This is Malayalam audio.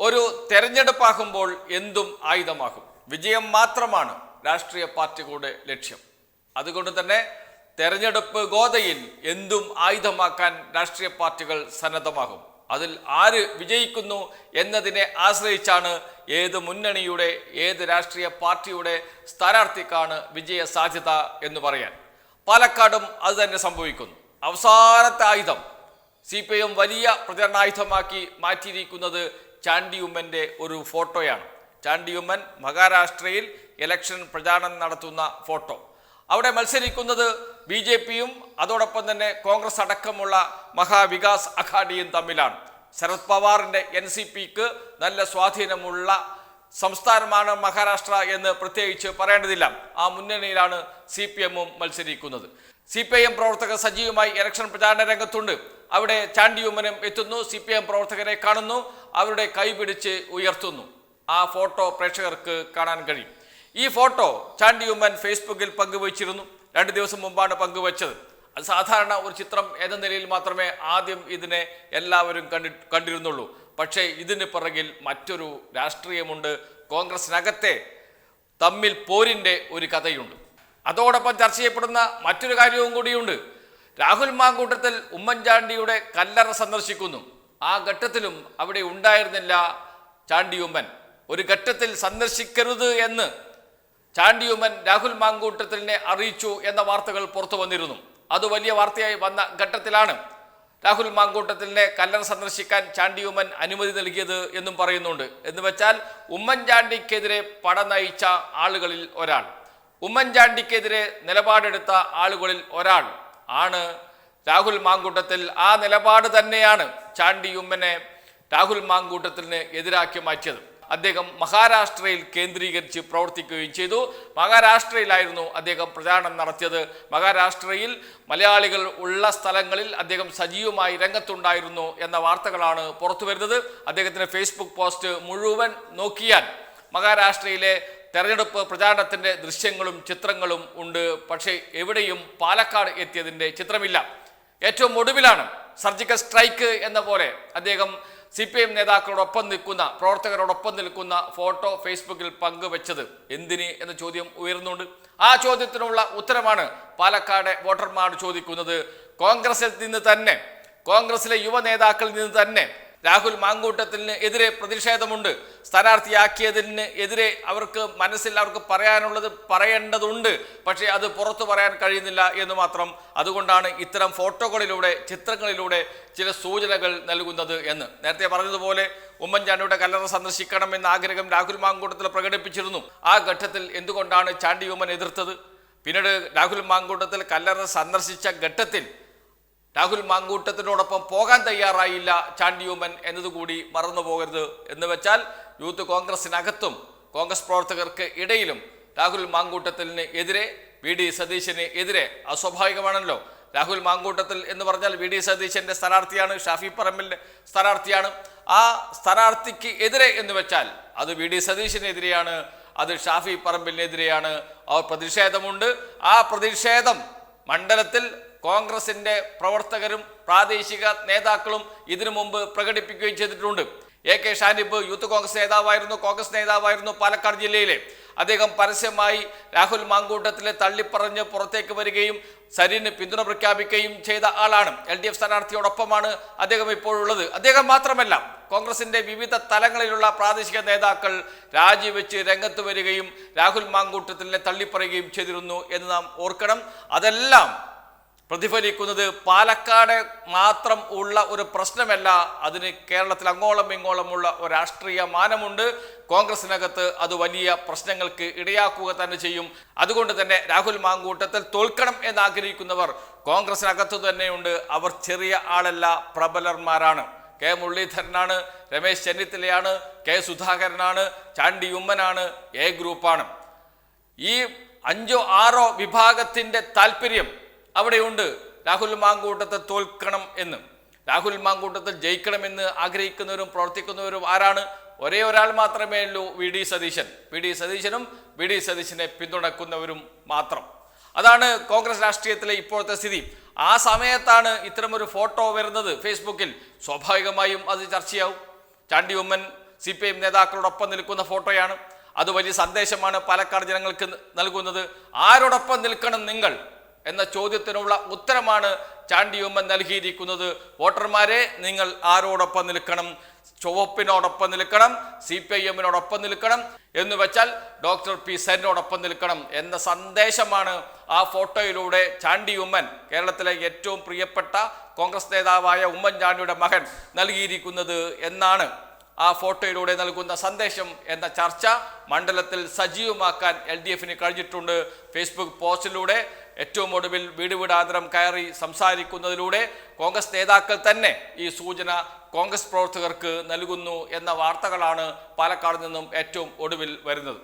ഒരു തെരഞ്ഞെടുപ്പാകുമ്പോൾ എന്തും ആയുധമാകും. വിജയം മാത്രമാണ് രാഷ്ട്രീയ പാർട്ടികളുടെ ലക്ഷ്യം. അതുകൊണ്ട് തന്നെ തെരഞ്ഞെടുപ്പ് ഗോതയിൽ എന്തും ആയുധമാക്കാൻ രാഷ്ട്രീയ പാർട്ടികൾ സന്നദ്ധമാകും. അതിൽ ആര് വിജയിക്കുന്നു എന്നതിനെ ആശ്രയിച്ചാണ് ഏത് മുന്നണിയുടെ ഏത് രാഷ്ട്രീയ പാർട്ടിയുടെ സ്ഥാനാർത്ഥിക്കാണ് വിജയ സാധ്യത എന്ന് പറയാൻ. പാലക്കാടും അത് തന്നെ സംഭവിക്കുന്നു. അവസാനത്തെ ആയുധം സി പി എം വലിയ പ്രചരണായുധമാക്കി മാറ്റിയിരിക്കുന്നത് ചാണ്ടിയുമ്മന്റെ ഒരു ഫോട്ടോയാണ്. ചാണ്ടിയുമ്മൻ മഹാരാഷ്ട്രയിൽ ഇലക്ഷൻ പ്രചാരണം നടത്തുന്ന ഫോട്ടോ. അവിടെ മത്സരിക്കുന്നത് ബി ജെ പിയും അതോടൊപ്പം തന്നെ കോൺഗ്രസ് അടക്കമുള്ള മഹാവികാസ് അഘാഡിയും തമ്മിലാണ്. ശരത് പവാറിന്റെ എൻ സി പിക്ക് നല്ല സ്വാധീനമുള്ള സംസ്ഥാനമാണ് മഹാരാഷ്ട്ര എന്ന് പ്രത്യേകിച്ച് പറയേണ്ടതില്ല. ആ മുന്നണിയിലാണ് സി പി എമ്മും മത്സരിക്കുന്നത്. സി പി ഐ എം പ്രവർത്തകർ സജീവമായി ഇലക്ഷൻ പ്രചാരണ രംഗത്തുണ്ട്. അവിടെ ചാണ്ടിയുമ്മനും എത്തുന്നു. സി പി എം പ്രവർത്തകരെ കാണുന്നു. അവരുടെ കൈപിടിച്ച് ഉയർത്തുന്നു. ആ ഫോട്ടോ പ്രേക്ഷകർക്ക് കാണാൻ കഴിയും. ഈ ഫോട്ടോ ചാണ്ടിയുമ്മൻ ഫേസ്ബുക്കിൽ പങ്കുവച്ചിരുന്നു. രണ്ട് ദിവസം മുമ്പാണ് പങ്കുവച്ചത്. അത് സാധാരണ ഒരു ചിത്രം എന്ന നിലയിൽ മാത്രമേ ആദ്യം ഇതിനെ എല്ലാവരും കണ്ടി കണ്ടിരുന്നുള്ളൂ. പക്ഷേ ഇതിന് പിറകിൽ മറ്റൊരു രാഷ്ട്രീയമുണ്ട്. കോൺഗ്രസിനകത്തെ തമ്മിൽ പോരിന്റെ ഒരു കഥയുണ്ട്. അതോടൊപ്പം ചർച്ച ചെയ്യപ്പെടുന്ന മറ്റൊരു കാര്യവും കൂടിയുണ്ട്. രാഹുൽ മാങ്കൂട്ടത്തിൽ ഉമ്മൻചാണ്ടിയുടെ കല്ലറ സന്ദർശിക്കുന്നു. ആ ഘട്ടത്തിലും അവിടെ ഉണ്ടായിരുന്നില്ല ചാണ്ടിയുമ്മൻ. ഒരു ഘട്ടത്തിൽ സന്ദർശിക്കരുത് എന്ന് ചാണ്ടിയുമ്മൻ രാഹുൽ മാങ്കൂട്ടത്തിലിനെ അറിയിച്ചു എന്ന വാർത്തകൾ പുറത്തു വന്നിരുന്നു. അത് വലിയ വാർത്തയായി വന്ന ഘട്ടത്തിലാണ് രാഹുൽ മാങ്കൂട്ടത്തിലിനെ കല്ലറ സന്ദർശിക്കാൻ ചാണ്ടിയുമ്മൻ അനുമതി നൽകിയത് എന്നും പറയുന്നുണ്ട്. എന്ന് വെച്ചാൽ ഉമ്മൻചാണ്ടിക്കെതിരെ പട നയിച്ച ആളുകളിൽ ഒരാൾ. ഉമ്മൻചാണ്ടിക്കെതിരെ നിലപാടെടുത്ത ആളുകളിൽ ഒരാൾ. ആണ്. രാഹുൽ മാങ്കൂട്ടത്തിൽ ആ നിലപാട് തന്നെയാണ് ചാണ്ടിയുമ്മനെ രാഹുൽ മാങ്കൂട്ടത്തിന് എതിരാക്കി മാറ്റിയത്. അദ്ദേഹം മഹാരാഷ്ട്രയിൽ കേന്ദ്രീകരിച്ച് പ്രവർത്തിക്കുകയും ചെയ്തു. മഹാരാഷ്ട്രയിലായിരുന്നു അദ്ദേഹം പ്രചാരണം നടത്തിയത്. മഹാരാഷ്ട്രയിൽ മലയാളികൾ ഉള്ള സ്ഥലങ്ങളിൽ അദ്ദേഹം സജീവമായി രംഗത്തുണ്ടായിരുന്നു എന്ന വാർത്തകളാണ് പുറത്തു വരുന്നത് അദ്ദേഹത്തിന്റെ ഫേസ്ബുക്ക് പോസ്റ്റ് മുഴുവൻ നോക്കിയാൽ മഹാരാഷ്ട്രയിലെ തെരഞ്ഞെടുപ്പ് പ്രചാരണത്തിന്റെ ദൃശ്യങ്ങളും ചിത്രങ്ങളും ഉണ്ട്. പക്ഷേ എവിടെയും പാലക്കാട് എത്തിയതിന്റെ ചിത്രമില്ല. ഏറ്റവും ഒടുവിലാണ് സർജിക്കൽ സ്ട്രൈക്ക് എന്ന പോലെ അദ്ദേഹം സി പി എം നേതാക്കളോടൊപ്പം നിൽക്കുന്ന പ്രവർത്തകരോടൊപ്പം നിൽക്കുന്ന ഫോട്ടോ ഫേസ്ബുക്കിൽ പങ്കുവെച്ചത് എന്തിന് എന്ന ചോദ്യം ഉയർന്നുണ്ട്. ആ ചോദ്യത്തിനുള്ള ഉത്തരമാണ് പാലക്കാട് വോട്ടർമാർ ചോദിക്കുന്നത്. കോൺഗ്രസിൽ നിന്ന് തന്നെ കോൺഗ്രസിലെ യുവ നേതാക്കളിൽ നിന്ന് തന്നെ രാഹുൽ മാങ്കൂട്ടത്തിന് എതിരെ പ്രതിഷേധമുണ്ട്. സ്ഥാനാർത്ഥിയാക്കിയതിന് എതിരെ അവർക്ക് മനസ്സിൽ അവർക്ക് പറയാനുള്ളത് പറയേണ്ടതുണ്ട്. പക്ഷേ അത് പുറത്തു പറയാൻ കഴിയുന്നില്ല എന്ന് മാത്രം. അതുകൊണ്ടാണ് ഇത്തരം ഫോട്ടോകളിലൂടെ ചിത്രങ്ങളിലൂടെ ചില സൂചനകൾ നൽകുന്നത് എന്ന്. നേരത്തെ പറഞ്ഞതുപോലെ ഉമ്മൻചാണ്ടിയുടെ കല്ലറ സന്ദർശിക്കണം എന്ന ആഗ്രഹം രാഹുൽ മാങ്കൂട്ടത്തിൽ പ്രകടിപ്പിച്ചിരുന്നു. ആ ഘട്ടത്തിൽ എന്തുകൊണ്ടാണ് ചാണ്ടി ഉമ്മൻ എതിർത്തത്? പിന്നീട് രാഹുൽ മാങ്കൂട്ടത്തിൽ കല്ലറ സന്ദർശിച്ച ഘട്ടത്തിൽ രാഹുൽ മാങ്കൂട്ടത്തിനോടൊപ്പം പോകാൻ തയ്യാറായില്ല ചാണ്ടിയൂമൻ എന്നതുകൂടി മറന്നു പോകരുത് എന്ന് വെച്ചാൽ യൂത്ത് കോൺഗ്രസിനകത്തും കോൺഗ്രസ് പ്രവർത്തകർക്ക് ഇടയിലും രാഹുൽ മാങ്കൂട്ടത്തിന് എതിരെ വി ഡി സതീശന് എതിരെ അസ്വാഭാവികമാണല്ലോ. രാഹുൽ മാങ്കൂട്ടത്തിൽ എന്ന് പറഞ്ഞാൽ വി ഡി സതീശന്റെ സ്ഥാനാർത്ഥിയാണ് ഷാഫി പറമ്പിലിന്റെ സ്ഥാനാർത്ഥിയാണ്. ആ സ്ഥാനാർത്ഥിക്ക് എതിരെ എന്ന് വെച്ചാൽ അത് വി ഡി സതീശനെതിരെയാണ് അത് ഷാഫി പറമ്പിലിനെതിരെയാണ്. അവർ പ്രതിഷേധമുണ്ട്. ആ പ്രതിഷേധം മണ്ഡലത്തിൽ കോൺഗ്രസിന്റെ പ്രവർത്തകരും പ്രാദേശിക നേതാക്കളും ഇതിനു മുമ്പ് പ്രകടിപ്പിക്കുകയും ചെയ്തിട്ടുണ്ട്. A K Shanib youth Congress നേതാവായിരുന്നു കോൺഗ്രസ് നേതാവായിരുന്നു പാലക്കാട് ജില്ലയിലെ. അദ്ദേഹം പരസ്യമായി രാഹുൽ മാങ്കൂട്ടത്തിലെ തള്ളിപ്പറഞ്ഞ് പുറത്തേക്ക് വരികയും സരിന് പിന്തുണ പ്രഖ്യാപിക്കുകയും ചെയ്ത ആളാണ്. എൽ ഡി എഫ് സ്ഥാനാർത്ഥിയോടൊപ്പമാണ് അദ്ദേഹം ഇപ്പോഴുള്ളത്. അദ്ദേഹം മാത്രമല്ല കോൺഗ്രസിന്റെ വിവിധ തലങ്ങളിലുള്ള പ്രാദേശിക നേതാക്കൾ രാജിവെച്ച് രംഗത്ത് വരികയും രാഹുൽ മാങ്കൂട്ടത്തിലെ തള്ളിപ്പറയുകയും ചെയ്തിരുന്നു എന്ന് നാം ഓർക്കണം. അതെല്ലാം പ്രതിഫലിക്കുന്നത് പാലക്കാട് മാത്രം ഉള്ള ഒരു പ്രശ്നമല്ല. അതിന് കേരളത്തിൽ അങ്ങോളം ഇങ്ങോളമുള്ള ഒരു രാഷ്ട്രീയ മാനമുണ്ട്. കോൺഗ്രസിനകത്ത് അത് വലിയ പ്രശ്നങ്ങൾക്ക് ഇടയാക്കുക തന്നെ ചെയ്യും. അതുകൊണ്ട് തന്നെ രാഹുൽ മാങ്കൂട്ടത്തിൽ തോൽക്കണം എന്ന് ആഗ്രഹിക്കുന്നവർ കോൺഗ്രസിനകത്ത് തന്നെയുണ്ട്. അവർ ചെറിയ ആളല്ല പ്രബലന്മാരാണ്. കെ മുരളീധരനാണ് രമേശ് ചെന്നിത്തലയാണ് കെ സുധാകരനാണ് ചാണ്ടി ഉമ്മനാണ് എ ഗ്രൂപ്പാണ്. ഈ അഞ്ചോ ആറോ വിഭാഗത്തിന്റെ താല്പര്യം അവിടെയുണ്ട്. രാഹുൽ മാങ്കൂട്ടത്തെ തോൽക്കണം എന്ന്. രാഹുൽ മാങ്കൂട്ടത്തിൽ ജയിക്കണമെന്ന് ആഗ്രഹിക്കുന്നവരും പ്രവർത്തിക്കുന്നവരും ആരാണ്? ഒരേ ഒരാൾ മാത്രമേ ഉള്ളൂ V D Satheesan. V D സതീശനും വി ഡി സതീശനെ പിന്തുണക്കുന്നവരും മാത്രം. അതാണ് കോൺഗ്രസ് രാഷ്ട്രീയത്തിലെ ഇപ്പോഴത്തെ സ്ഥിതി. ആ സമയത്താണ് ഇത്തരമൊരു ഫോട്ടോ വരുന്നത് ഫേസ്ബുക്കിൽ. സ്വാഭാവികമായും അത് ചർച്ചയാവും. Chandy Oommen C P M നേതാക്കളോടൊപ്പം നിൽക്കുന്ന ഫോട്ടോയാണ്. അത് വലിയ സന്ദേശമാണ് പാലക്കാട് ജനങ്ങൾക്ക് നൽകുന്നത്. ആരോടൊപ്പം നിൽക്കണം നിങ്ങൾ? എന്ന ചോദ്യത്തിനുള്ള ഉത്തരമാണ് ചാണ്ടിയുമ്മൻ നൽകിയിരിക്കുന്നത്. വോട്ടർമാരെ നിങ്ങൾ ആരോടൊപ്പം നിൽക്കണം? ചുവപ്പിനോടൊപ്പം നിൽക്കണം? സി പി ഐ എമ്മിനോടൊപ്പം നിൽക്കണം? എന്ന് വെച്ചാൽ ഡോക്ടർ പി സെന്നോടൊപ്പം നിൽക്കണം എന്ന സന്ദേശമാണ് ആ ഫോട്ടോയിലൂടെ ചാണ്ടി ഉമ്മൻ കേരളത്തിലെ ഏറ്റവും പ്രിയപ്പെട്ട കോൺഗ്രസ് നേതാവായ ഉമ്മൻചാണ്ടിയുടെ മകൻ നൽകിയിരിക്കുന്നത് എന്നാണ് ആ ഫോട്ടോയിലൂടെ നൽകുന്ന സന്ദേശം എന്ന ചർച്ച മണ്ഡലത്തിൽ സജീവമാക്കാൻ എൽ ഡി എഫിന് കഴിഞ്ഞിട്ടുണ്ട്. ഫേസ്ബുക്ക് പോസ്റ്റിലൂടെ ഏറ്റവും ഒടുവിൽ വീട് വീടാന്തരം കയറി സംസാരിക്കുന്നതിലൂടെ കോൺഗ്രസ് നേതാക്കൾ തന്നെ ഈ സൂചന കോൺഗ്രസ് പ്രവർത്തകർക്ക് നൽകുന്നു എന്ന വാർത്തകളാണ് പാലക്കാട് നിന്നും ഏറ്റവും ഒടുവിൽ വരുന്നത്.